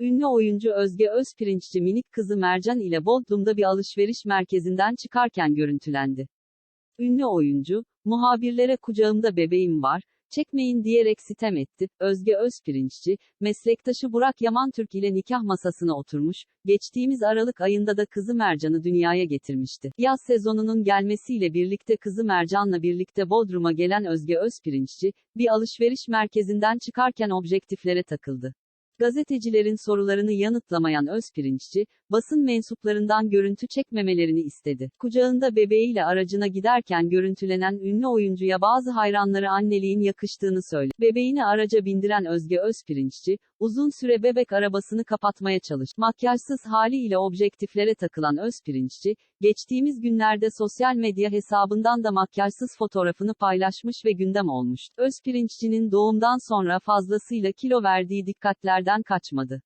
Ünlü oyuncu Özge Özpirinççi minik kızı Mercan ile Bodrum'da bir alışveriş merkezinden çıkarken görüntülendi. Ünlü oyuncu, muhabirlere kucağımda bebeğim var, çekmeyin diyerek sitem etti. Özge Özpirinççi, meslektaşı Burak Yamantürk ile nikah masasına oturmuş, geçtiğimiz Aralık ayında da kızı Mercan'ı dünyaya getirmişti. Yaz sezonunun gelmesiyle birlikte kızı Mercan'la birlikte Bodrum'a gelen Özge Özpirinççi, bir alışveriş merkezinden çıkarken objektiflere takıldı. Gazetecilerin sorularını yanıtlamayan Özpirinççi, basın mensuplarından görüntü çekmemelerini istedi. Kucağında bebeğiyle aracına giderken görüntülenen ünlü oyuncuya bazı hayranları anneliğin yakıştığını söyledi. Bebeğini araca bindiren Özge Özpirinççi, uzun süre bebek arabasını kapatmaya çalıştı. Makyajsız haliyle objektiflere takılan Özpirinççi, geçtiğimiz günlerde sosyal medya hesabından da makyajsız fotoğrafını paylaşmış ve gündem olmuştu. Özpirinççinin doğumdan sonra fazlasıyla kilo verdiği dikkatlerden kaçmadı.